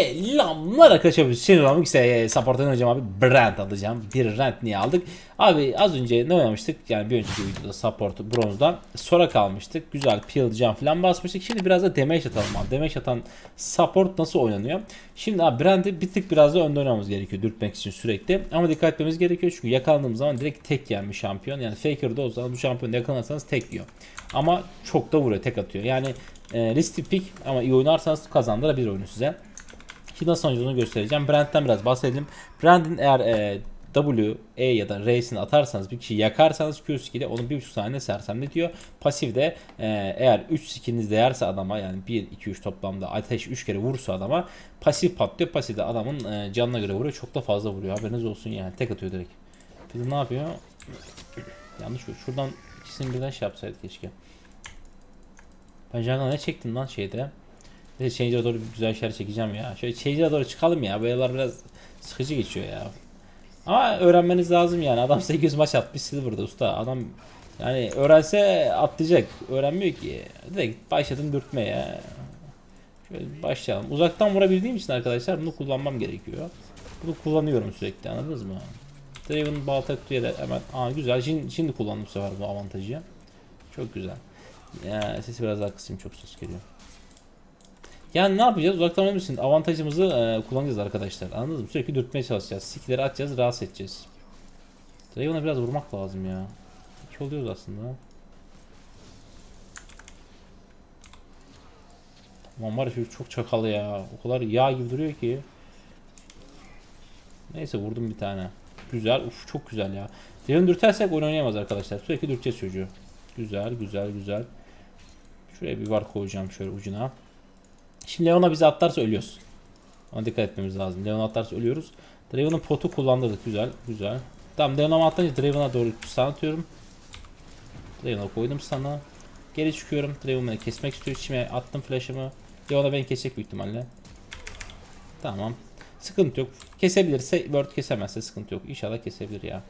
Selamlar arkadaşlar. Şimdi ben işte support'tan oynayacağım abi. Brand alacağım. Bir rent niye aldık? Abi az önce ne oynamıştık? Yani bir önceki videoda support bronzdan. Sonra kalmıştık. Güzel peel jump falan basmıştık. Şimdi biraz da damage atalım abi. Damage atan support nasıl oynanıyor? Şimdi abi Brand'i bir tık biraz da önde oynamamız gerekiyor. Dürtmek için sürekli. Ama dikkat etmemiz gerekiyor. Çünkü yakalandığımız zaman direkt tek yiyen bir şampiyon. Yani Faker'da o zaman bu şampiyonu yakalarsanız tek yiyor. Ama çok da vuruyor. Tek atıyor. Yani e, risky pick ama iyi oynarsanız kazandırabilir oyunu size. Şimdi nasıl oynayacağını göstereceğim. Brand'den biraz bahsedelim. Brand'in eğer e, W, E ya da R'sini atarsanız bir kişi yakarsanız Q skill'i onun 1.5 saniye sersemletiyor. Pasifde e, eğer 3 skilliniz değerse adama yani 1, 2, 3 toplamda ateş 3 kere vurursa adama pasif patlıyor. Pasifde adamın e, canına göre vuruyor. Çok da fazla vuruyor. Haberiniz olsun yani. Tek atıyor direkt. Bir de ne yapıyor? Yanlış vur. Şuradan ikisini birden şey yapsaydık keşke. Ben canına ne çektim lan şeyde? Neyse Changer'a doğru güzel şeyler çekeceğim ya. Şöyle Changer'a doğru çıkalım ya. Böyleler biraz sıkıcı geçiyor ya. Ama öğrenmeniz lazım yani. Adam 800 maç atmış Silver'da usta. Adam yani öğrense atlayacak. Öğrenmiyor ki. Direkt başladım dürtmeye. Şöyle başlayalım. Uzaktan vurabildiğim için arkadaşlar bunu kullanmam gerekiyor. Bunu kullanıyorum sürekli anladınız mı? Draven balta tutuyor hemen. Aa güzel. Şimdi, şimdi kullandım bu sefer bu avantajı. Çok güzel. Ya, sesi biraz daha kısayım çok ses geliyor. Yani ne yapacağız? Uzaktan oynamak için avantajımızı e, kullanacağız arkadaşlar. Anladınız mı? Sürekli dürtmeye çalışacağız. Skilleri atacağız, rahatsız edeceğiz. Dragon'a biraz vurmak lazım ya. İki oluyoruz aslında. Aman var ya çok çakalı ya. O kadar yağ gibi duruyor ki. Neyse vurdum bir tane. Güzel. Uf çok güzel ya. Dragon dürtersek oyun oynayamaz arkadaşlar. Sürekli dürteceğiz çocuğu. Güzel güzel güzel. Şuraya bir var koyacağım şöyle ucuna. Şimdi Leon'a bizi atlarsa ölüyoruz. Ona dikkat etmemiz lazım. Leon atlarsa ölüyoruz. Draven'ın potu kullandırdık. Güzel. Güzel. Tamam Leon'a atlayınca Draven'a doğru stun atıyorum. Draven'a koydum sana. Geri çıkıyorum. Draven beni kesmek istiyor. İçime attım flash'ımı. Leon'a beni kesecek büyük ihtimalle. Tamam. Sıkıntı yok. Kesebilirse Word kesemezse sıkıntı yok. İnşallah kesebilir ya.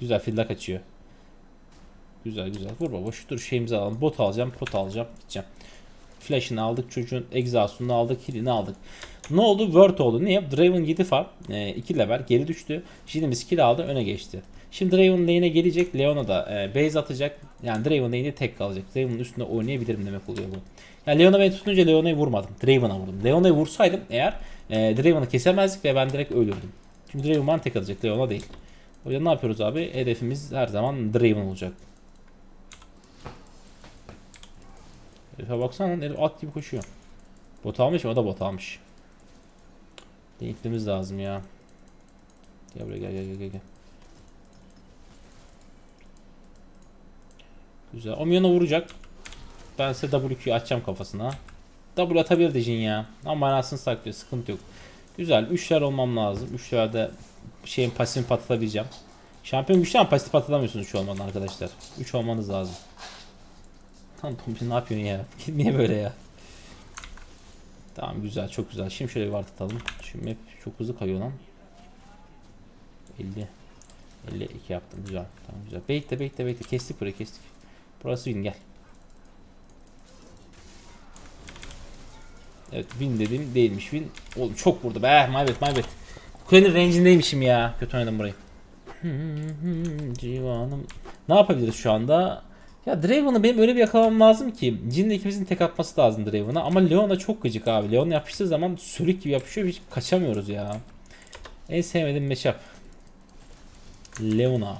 Güzel filla kaçıyor. Güzel güzel. Vur baba şu dur şeyimizi alalım. Bot alacağım. Pot alacağım. Gideceğim. Flash'ını aldık. Çocuğun exhaust'unu aldık. Heal'ini aldık. Ne oldu? Word oldu. Niye? Draven 7 farm. 2 level. Geri düştü. Jin'imiz kill aldı. Öne geçti. Şimdi Draven lane'e gelecek. Leona da e, base atacak. Yani Draven lane'de tek kalacak. Draven'ın üstünde oynayabilirim demek oluyor bu. Yani Leona beni tutunca Leona'yı vurmadım. Draven'a vurdum. Leona'yı vursaydım eğer e, Draven'ı kesemezdik ve ben direkt ölürdüm. Çünkü Draven bana tek atacak. Leona değil. O yüzden ne yapıyoruz abi? Hedefimiz her zaman Draven olacak. Herife baksana lan herif at gibi koşuyor. Bot almış mı? O da bot almış. Denetlememiz lazım ya. Gel buraya gel gel gel gel. Güzel. O milyona vuracak. Ben size WQ'yu açacağım kafasına. W atabilir Jin ya. Ama manasını saklıyor. Sıkıntı yok. Güzel. 3'ler olmam lazım. 3'lerde şeyin pasifini patlatabileceğim. Şampiyon güçlü ama pasif patlatamıyorsunuz 3 olmadan arkadaşlar. 3 olmanız lazım. Tam Tompi ne yapıyorsun ya? Niye böyle ya? Tamam güzel çok güzel. Şimdi şöyle bir vart atalım. Şimdi hep çok hızlı kayıyor lan. 50 52 yaptım güzel. Tamam güzel. Bekle bekle bekle. Kestik burayı kestik. Burası win gel. Evet win dedim değilmiş win. Oğlum çok vurdu be. Maybet maybet. Kulenin range'indeymişim ya. Kötü oynadım burayı. Civanım. Ne yapabiliriz şu anda? Ya Draven'ı benim öyle bir yakalamam lazım ki Jin'le ikimizin tek atması lazım Draven'a ama Leon'a çok gıcık abi. Leon yapıştığı zaman sülük gibi yapışıyor hiç kaçamıyoruz ya. En sevmediğim matchup. Leona.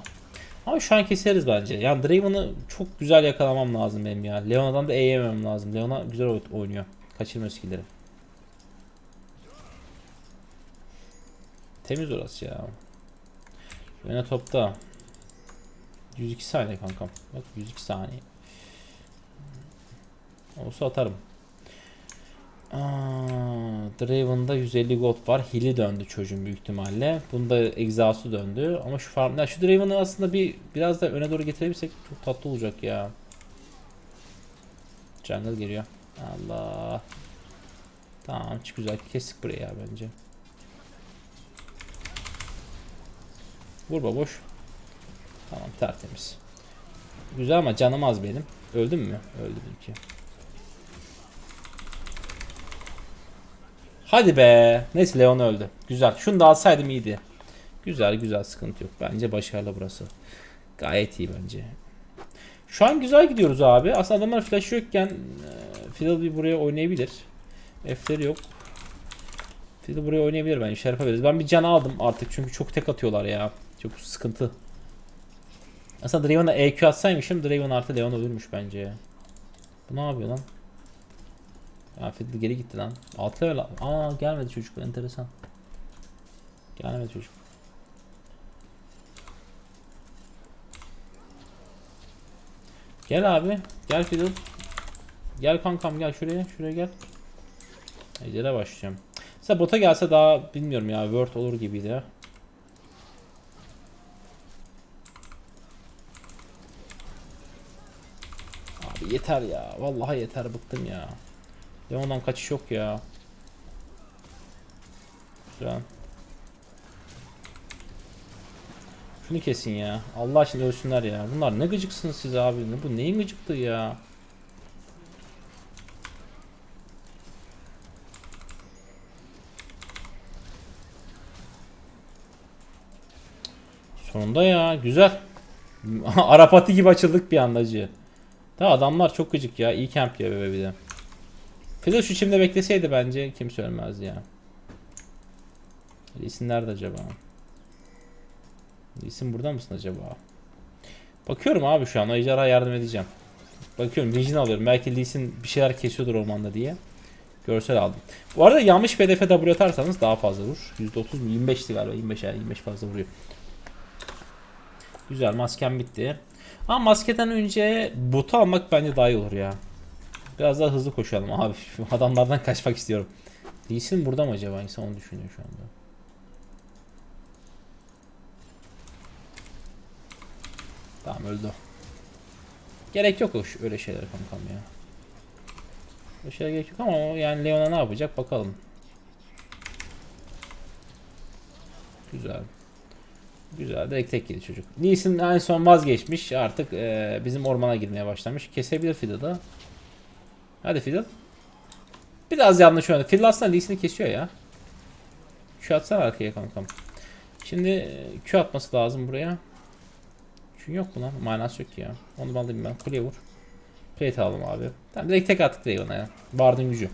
Ama şu an keseriz bence. Yani Draven'ı çok güzel yakalamam lazım benim ya. Leona'dan da E yemem lazım. Leona güzel oy- oynuyor. Kaçırmıyor skill'leri. Temiz orası ya. Yine topta. 102 saniye kankam. Bak 102 saniye. Olsa atarım. Aa, Draven'da 150 gold var. Hili döndü çocuğun büyük ihtimalle. Bunda exhaust'u döndü. Ama şu farm... Ya şu Draven'ı aslında bir biraz da öne doğru getirebilirsek çok tatlı olacak ya. Jungle geliyor. Allah. Tamam çok güzel. Kestik burayı ya bence. Vur baboş. Tamam tertemiz. Güzel ama canım az benim. Öldüm mü? Öldüm ki. Hadi be. Neyse Leon öldü. Güzel. Şunu da alsaydım iyiydi. Güzel güzel sıkıntı yok. Bence başarılı burası. Gayet iyi bence. Şu an güzel gidiyoruz abi. Aslında adamlar flash yokken e, Fiddle bir buraya oynayabilir. F'leri yok. Fiddle buraya oynayabilir bence. Şey yapabiliriz. Ben bir can aldım artık çünkü çok tek atıyorlar ya. Çok sıkıntı. Aslında Draven'a EQ atsaymışım Draven artı Leon ölürmüş bence ya. Bu ne yapıyor lan? Ya Fiddle geri gitti lan. Alt level. Aa gelmedi çocuk. Enteresan. Gelmedi çocuk. Gel abi. Gel Fiddle. Gel kankam gel şuraya. Şuraya gel. Ejder'e başlayacağım. Mesela bota gelse daha bilmiyorum ya. Word olur gibiydi ya. Yeter ya. Vallahi yeter bıktım ya. Leon'dan kaçış yok ya. Güzel. Şunu kesin ya. Allah aşkına ölsünler ya. Bunlar ne gıcıksınız siz abi. Bu neyin gıcıklığı ya? Sonunda ya. Güzel. Arapati gibi açıldık bir anda acı. Da adamlar çok gıcık ya. İyi camp ya bebe bir de. Fiddle şu çimde bekleseydi bence kimse ölmezdi ya. Lee'sin nerede acaba? Lee'sin burada mısın acaba? Bakıyorum abi şu an. Ejderha yardım edeceğim. Bakıyorum Vision alıyorum. Belki Lee'sin bir şeyler kesiyordur ormanda diye. Görsel aldım. Bu arada yanlış PDF W atarsanız daha fazla vurur. %30 mu? 25'ti galiba. 25 yani 25 fazla vuruyor. Güzel maskem bitti. Ama maskeden önce botu almak bence daha iyi olur ya. Biraz daha hızlı koşalım abi. Adamlardan kaçmak istiyorum. Lee burada mı acaba? İnsan onu düşünüyor şu anda. Tamam öldü. Gerek yok öyle şeyler kankam ya. Öyle şeyler gerek yok ama yani Leon'a ne yapacak bakalım. Güzel. Güzel. Direkt tek yedi çocuk. Lee Sin en son vazgeçmiş. Artık eee, bizim ormana girmeye başlamış. Kesebilir Fiddle'ı. Hadi Fiddle. Biraz yanlış oynadı. Fiddle aslında Lee Sin'i kesiyor ya. Q atsana arkaya kankam. Şimdi e, Q atması lazım buraya. Q yok mu lan? Manası yok ki ya. Onu alayım ben. Kuleye vur. Plate alalım abi. Tamam direkt tek attık Draven'a ya. Bard'ın gücü.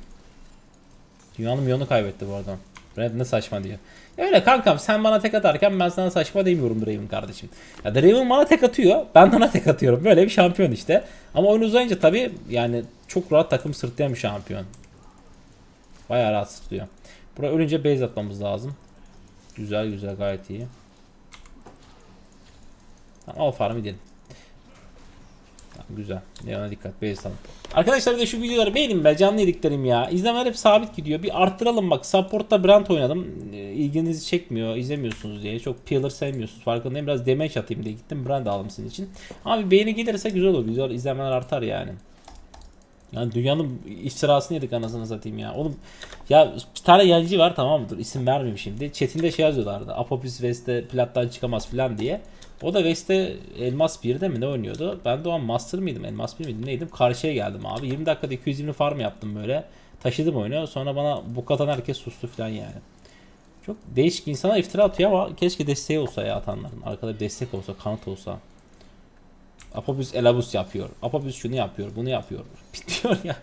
Dünyanın milyonu kaybetti bu arada. Red ne saçma diyor. Öyle kankam sen bana tek atarken ben sana saçma demiyorum Draven kardeşim. Ya Draven bana tek atıyor. Ben de ona tek atıyorum. Böyle bir şampiyon işte. Ama oyun uzayınca tabii yani çok rahat takım sırtlayan bir şampiyon. Bayağı rahat sırtlıyor. Buraya ölünce base atmamız lazım. Güzel güzel gayet iyi. Tamam al farmı gidelim. Güzel. Leon'a dikkat. Atalım. Arkadaşlar bir de şu videoları beğenin be canlı yediklerim ya. İzlemeler hep sabit gidiyor. Bir arttıralım bak. Support'ta Brand oynadım. Ee, İlginizi çekmiyor. izlemiyorsunuz diye. Çok Pillar sevmiyorsunuz. Farkındayım. Biraz damage atayım diye gittim. Brand aldım sizin için. Ama bir beğeni gelirse güzel olur. Güzel izlemeler artar yani. Yani dünyanın iftirasını yedik anasını satayım ya. Oğlum ya bir tane yancı var tamam mıdır? İsim vermeyeyim şimdi. Chat'inde şey yazıyorlardı. Apopis West'te plattan çıkamaz falan diye. O da West'te Elmas 1'de mi ne oynuyordu? Ben de o an Master mıydım? Elmas 1 miydim? Neydim? Karşıya geldim abi. 20 dakikada 220 farm yaptım böyle. Taşıdım oyunu. Sonra bana bu katan herkes sustu falan yani. Çok değişik insana iftira atıyor ama keşke desteği olsa ya atanların. Arkada bir destek olsa, kanıt olsa. Apopis Elabus yapıyor. Apopis şunu yapıyor, bunu yapıyor. Bitmiyor ya.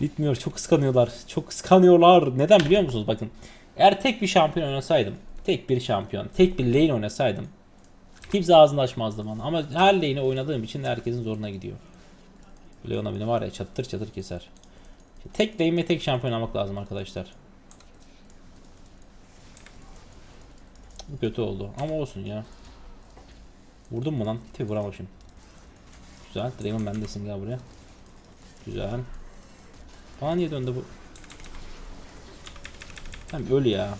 Bitmiyor. Çok kıskanıyorlar. Çok kıskanıyorlar. Neden biliyor musunuz? Bakın. Eğer tek bir şampiyon oynasaydım, tek bir şampiyon, tek bir lane oynasaydım kimse ağzını açmazdı bana. Ama her lane'i oynadığım için herkesin zoruna gidiyor. Leona beni var ya çatır çatır keser. Tek lane ve tek şampiyon almak lazım arkadaşlar. Kötü oldu. Ama olsun ya. Vurdum mu lan? Tabi vuramamışım. Güzel. Draven bendesin gel buraya. Güzel. Bana niye döndü bu? Tamam öl ya.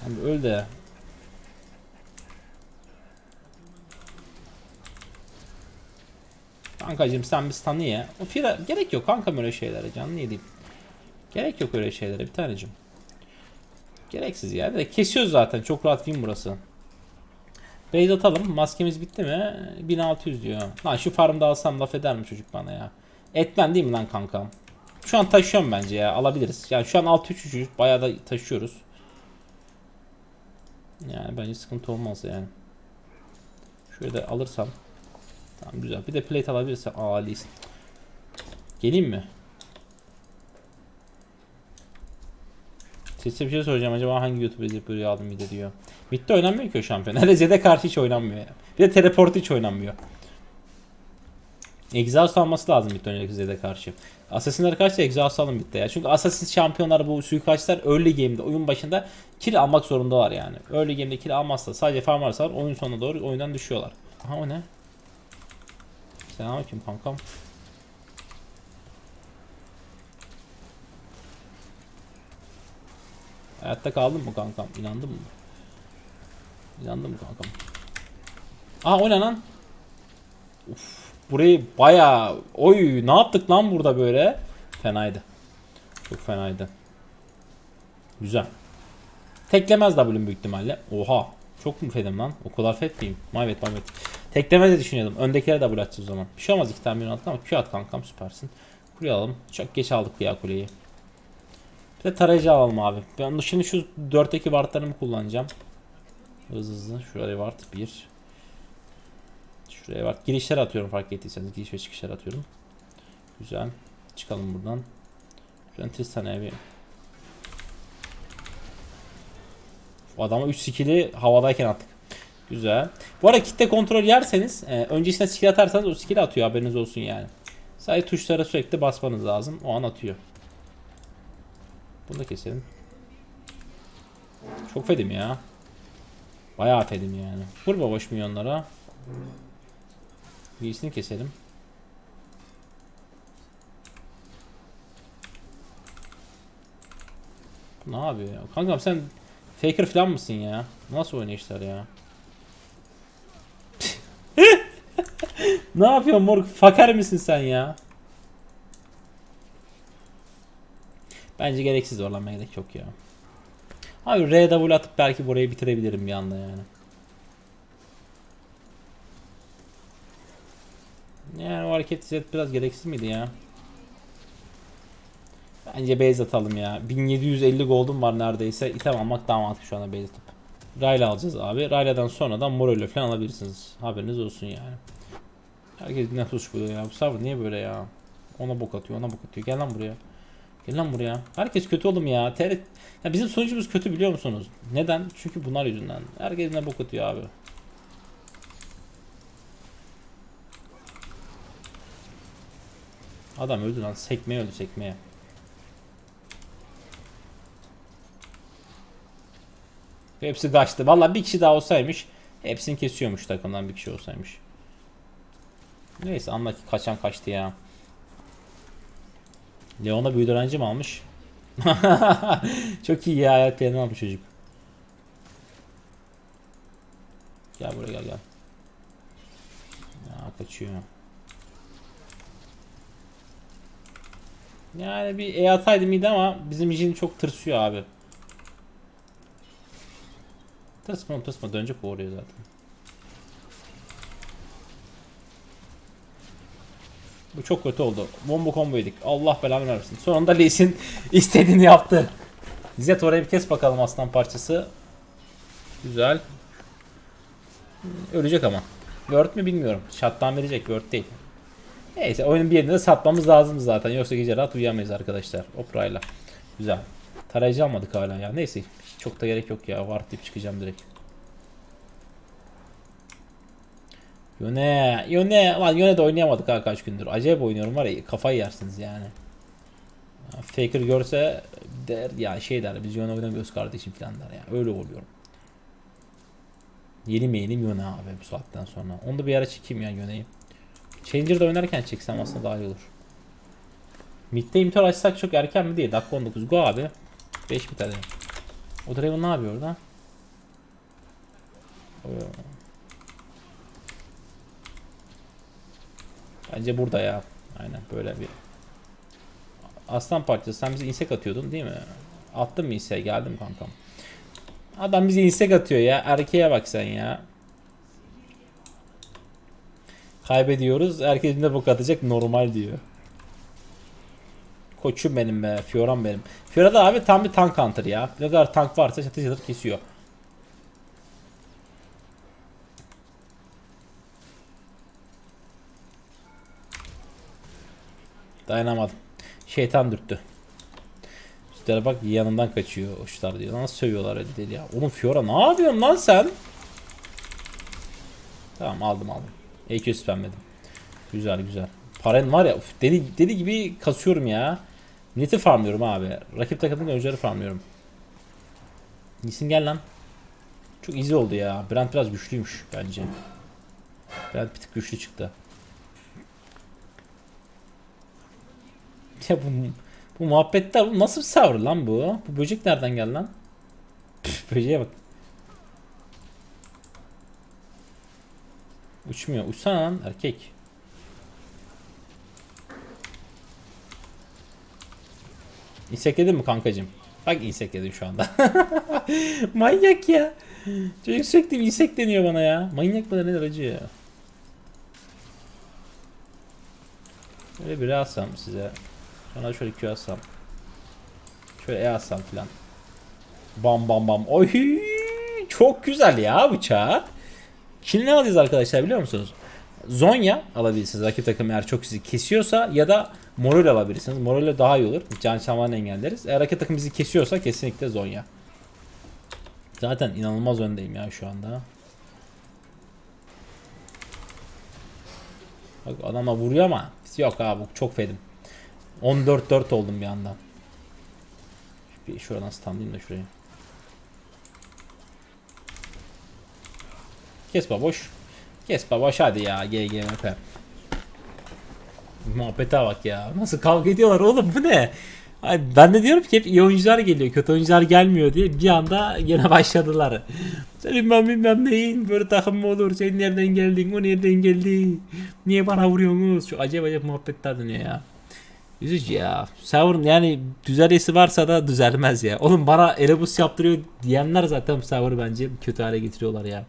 Tamam öl de. Kankacım sen bir stun'ı ye. O fira gerek yok kankam öyle şeylere canlı yediğim. Gerek yok öyle şeylere bir tanecim. Gereksiz ya. Direkt kesiyoruz zaten. Çok rahat win burası. Base atalım. Maskemiz bitti mi? 1600 diyor. Lan şu farmda alsam laf eder mi çocuk bana ya? Etmen değil mi lan kankam? Şu an taşıyorum bence ya. Alabiliriz. Yani şu an 6-3-3 bayağı da taşıyoruz. Yani bence sıkıntı olmaz yani. Şöyle de alırsam. Tamam güzel. Bir de plate alabilirsem. Aa Lee'sin. Geleyim mi? Size bir şey soracağım. Acaba hangi YouTuber izleyip böyle aldım mıydı diyor. Mid'de oynanmıyor ki o şampiyon. Hele Zed'e karşı hiç oynanmıyor ya. Bir de teleport hiç oynanmıyor. Exhaust alması lazım Mid'de oynayacak Zed'e karşı. Assassin'lere karşı Exhaust alın Mid'de ya. Çünkü Assassin şampiyonlar bu suikastçılar early game'de oyun başında kill almak zorundalar yani. Early game'de kill almazsa sadece farm varsa oyun sonuna doğru oyundan düşüyorlar. Aha o ne? Selamünaleyküm kankam. Hayatta kaldın mı kankam? İnandın mı? İnandın mı kankam? Aa o ne lan? Uf, burayı baya oy ne yaptık lan burada böyle? Fenaydı. Çok fenaydı. Güzel. Teklemez W'm büyük ihtimalle. Oha. Çok mu fedim lan? O kadar fet miyim? Mayvet mayvet. Teklemez de düşünüyordum. Öndekilere W atacağız o zaman. Bir şey olmaz iki tane bir attık ama Q at kankam süpersin. Kuleyi alalım. Çok geç aldık ya kuleyi. Bir de tarayıcı alalım abi. Ben şimdi şu 4'teki wardlarımı kullanacağım. Hızlı hızlı. Şuraya ward 1. Şuraya ward. Girişler atıyorum fark ettiyseniz. Giriş ve çıkışlar atıyorum. Güzel. Çıkalım buradan. Şuradan Tristan'a bir adama 3 skill'i havadayken attık. Güzel. Bu arada kitle kontrol yerseniz e, öncesinde skill atarsanız o skill'i atıyor haberiniz olsun yani. Sadece tuşlara sürekli basmanız lazım. O an atıyor. Bunu da keselim. Çok fedim ya. Bayağı fedim yani. Vur baboş milyonlara. Birisini keselim. Ne ya? Kankam sen faker falan mısın ya? Nasıl oynayışlar ya? ne yapıyorsun moruk? Faker misin sen ya? Bence gereksiz zorlanmaya gerek yok ya. Abi RW atıp belki burayı bitirebilirim bir anda yani. Yani o hareket set biraz gereksiz miydi ya? Bence base atalım ya. 1750 gold'um var neredeyse. İtem almak daha mantıklı şu anda base atıp. Rayla alacağız abi. Rayla'dan sonra da Morello falan alabilirsiniz. Haberiniz olsun yani. Herkes ne tuş buluyor ya. Bu server niye böyle ya? Ona bok atıyor, ona bok atıyor. Gel lan buraya. Gel lan buraya. Herkes kötü oğlum ya. TR... Ya bizim sonucumuz kötü biliyor musunuz? Neden? Çünkü bunlar yüzünden. Herkes ne bok atıyor abi. Adam öldü lan. Sekmeye öldü sekmeye. Hepsi kaçtı. Valla bir kişi daha olsaymış hepsini kesiyormuş takımdan bir kişi olsaymış. Neyse anla ki kaçan kaçtı ya. Leon'a büyü öğrenci mi almış? Çok iyi ya hayat planı almış çocuk. Gel buraya gel gel. Ya kaçıyor. Yani bir E ataydım iyiydi ama bizim Jin çok tırsıyor abi. Tırsma tırsma dönecek oraya zaten. Bu çok kötü oldu. Bomba combo. Allah belanı versin. Sonunda Lee Sin istediğini yaptı. Zet oraya bir kes bakalım aslan parçası. Güzel. Ölecek ama. Word mü bilmiyorum. Shutdown verecek. Word değil. Neyse oyunun bir yerinde de satmamız lazım zaten. Yoksa gece rahat uyuyamayız arkadaşlar. Opra'yla. Güzel. Tarayıcı almadık hala ya. Neyse. Çok da gerek yok ya. Var deyip çıkacağım direkt. Yone, Yone, lan Yone de oynayamadık ha kaç gündür. Acayip oynuyorum var ya kafayı yersiniz yani. Ya, Faker görse der ya şey der biz Yone oynamıyoruz kardeşim falan der ya. Öyle oluyorum. Yeni mi yeni Yone abi bu saatten sonra. Onu da bir ara çekeyim ya Yone'yi. Changer'da oynarken çeksem aslında daha iyi olur. Mid'de imtor açsak çok erken mi diye. Dakika 19. Go abi. 5 biter. O Draven ne yapıyor orada? O- Bence burada ya. Aynen böyle bir. Aslan parçası sen bize insek atıyordun değil mi? Attın mı insek? Geldim kankam. Adam bize insek atıyor ya. Erkeğe bak sen ya. Kaybediyoruz. Herkes de bok atacak normal diyor. Koçum benim be. Fioran benim. Fiora da abi tam bir tank hunter ya. Ne kadar tank varsa çatır çatır kesiyor. Dayanamadım. Şeytan dürttü. Üstlere bak yanından kaçıyor uçlar diyor. Nasıl sövüyorlar öyle değil ya. Oğlum Fiora ne yapıyorsun lan sen? Tamam aldım aldım. EQ spamledim. Güzel güzel. Paren var ya uf, deli, deli gibi kasıyorum ya. Neti farmlıyorum abi. Rakip takımın oyuncuları farmlıyorum. Nisin gel lan. Çok easy oldu ya. Brent biraz güçlüymüş bence. Brent bir tık güçlü çıktı. Ya bu, bu muhabbetler bu nasıl bir savr lan bu? Bu böcek nereden geldi lan? Böceğe bak. Uçmuyor. Uçsana lan erkek. İnsekledin mi kankacım? Bak insekledim şu anda. Manyak ya. Çocuk sürekli bir insekleniyor bana ya. Manyak mı da nedir acı ya. Böyle bir alsam size. Sonra şöyle Q alsam. Şöyle E alsam filan. Bam bam bam. Oy çok güzel ya bıçak. Şimdi ne alacağız arkadaşlar biliyor musunuz? Zonya alabilirsiniz. Rakip takım eğer çok sizi kesiyorsa ya da Morol alabilirsiniz. Morol daha iyi olur. Can çalmanı engelleriz. Eğer rakip takım bizi kesiyorsa kesinlikle Zonya. Zaten inanılmaz öndeyim ya şu anda. Bak adama vuruyor ama yok abi çok fedim. 14-4 oldum bir anda. Bir şuradan standayım da şuraya. Kes baboş. Kes baboş hadi ya GGMP. Muhabbete bak ya. Nasıl kavga ediyorlar oğlum bu ne? Ben de diyorum ki hep iyi oyuncular geliyor, kötü oyuncular gelmiyor diye bir anda gene başladılar. Senin ben bilmem neyin böyle takım mı olur? Sen nereden geldin? O nereden geldi? Niye bana vuruyorsunuz? Şu acayip acayip muhabbetler dönüyor ya. Üzücü ya. Server'ın yani düzelesi varsa da düzelmez ya. Oğlum bana elebus yaptırıyor diyenler zaten server'ı bence kötü hale getiriyorlar ya.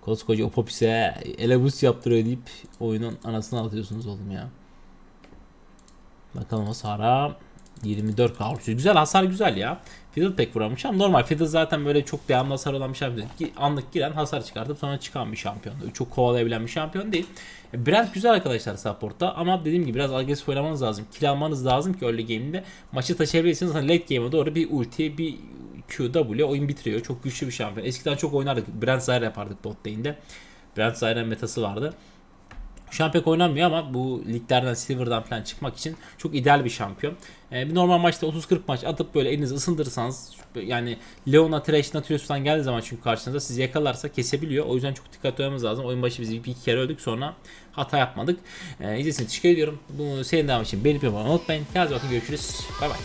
Koskoca Opopis'e elebus yaptırıyor deyip oyunun anasını atıyorsunuz oğlum ya. Bakalım hasara 24 kavruşu. Güzel hasar güzel ya. Fiddle pek vuramış ama normal Fiddle zaten böyle çok devamlı hasar olan bir şampiyon. Ki Anlık giren hasar çıkartıp sonra çıkan bir şampiyon. Çok kovalayabilen bir şampiyon değil. E, Brent güzel arkadaşlar supportta ama dediğim gibi biraz agresif oynamanız lazım. Kill almanız lazım ki early game'de maçı taşıyabilirsiniz. Hani late game'e doğru bir ulti bir QW oyun bitiriyor. Çok güçlü bir şampiyon. Eskiden çok oynardık. Brent Zyra yapardık bot lane'de. Brent Zyra metası vardı. Şu an pek oynanmıyor ama bu liglerden Silver'dan falan çıkmak için çok ideal bir şampiyon. Ee, bir normal maçta 30-40 maç atıp böyle elinizi ısındırırsanız yani Leona, Thresh, Nautilus falan geldiği zaman çünkü karşınıza sizi yakalarsa kesebiliyor. O yüzden çok dikkatli olmamız lazım. Oyun başı biz bir iki kere öldük sonra hata yapmadık. Ee, izlediğiniz için teşekkür ediyorum. Bu serinin devamı için beğenip yapmayı unutmayın. Kendinize bakın görüşürüz. Bay bay.